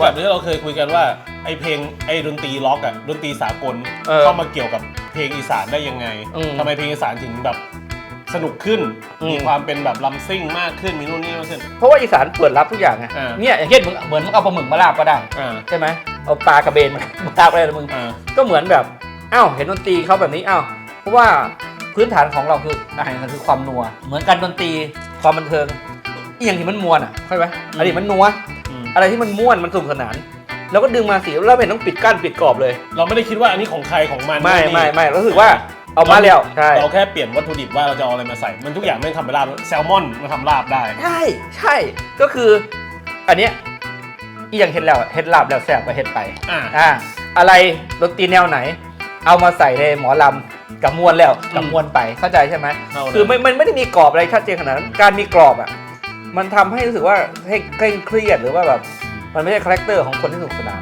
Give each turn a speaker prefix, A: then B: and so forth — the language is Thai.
A: มือนกับที่เราเคยคุยกันว่าไอเพลงไอดนตรีล็อกอะดนตรีสากล
B: เออ
A: เข้ามาเกี่ยวกับเพลงอีสานได้ยังไง
B: อืม
A: ทำไมเพลงอีสานถึงแบบสนุกขึ้น
B: อืม
A: มีความเป็นแบบลัมซิ่งมากขึ้นมีนู่นนี่มากขึ้น
B: เพราะว่าอีสานเปิดรับทุกอย่างไง
A: อ่า
B: เนี่ยอย่างเช่นมึงเหมือนมึงเอาปลาหมึกมาลาบก็ได้
A: อ่า
B: ใช่ไหมเอาปลากระเบนมา มาลาบอะไรนะมึง
A: อ่า
B: ก็เหมือนแบบอ้าวเห็นดนตรีเขาแบบนี้อ้าวเพราะว่าพื้นฐานของเราคืออาหารคือความนัว เหมือนกันดนตรีความบันเทิงอหย่างที่มันมวนอะเข้าใจไหมอันนี้มันนัว
A: อืม
B: อะไรที่มันม่วนมันสนุกสนานเราก็ดึงมาสิแล้วไม่เห็นต้องปิดกั้นปิดกรอบเลย
A: เราไม่ได้คิดว่าอันนี้ของใครของมัน
B: ไม่
A: นู่นนี่
B: ไม่ไม่รู้สึกว่าเอามาแล้วใช่
A: เราแค่เปลี่ยนวัตถุดิบว่าเราจะเอาอะไรมาใส่ มันทุกอย่างไม่งทำเป็นลาบแซลมอนมาทำลาบได้
B: ใช่ใช่ก็คือ อันเนี้ยอีอย่างเห็ดแล้วเห็ดลาบแล้วแซ่บก็เห็ดไป
A: อ่า
B: อ่าอะไรดนตรีแนวไหน เอามาใส่ในหมอลำกับมวนแล้วกับ
A: อืม
B: มวนไปเข้าใจใช่ไหม
A: เท่านั้น
B: คือไม่มันไม่ได้มีกรอบอะไรชัดเจนขนาดนั้นการมีกรอบอะ มันทำให้รู้สึกว่าให้เคร่งเครียดหรือว่าแบบมันไม่ใช่คาแรคเตอร์ของคนที่สนุกสนาน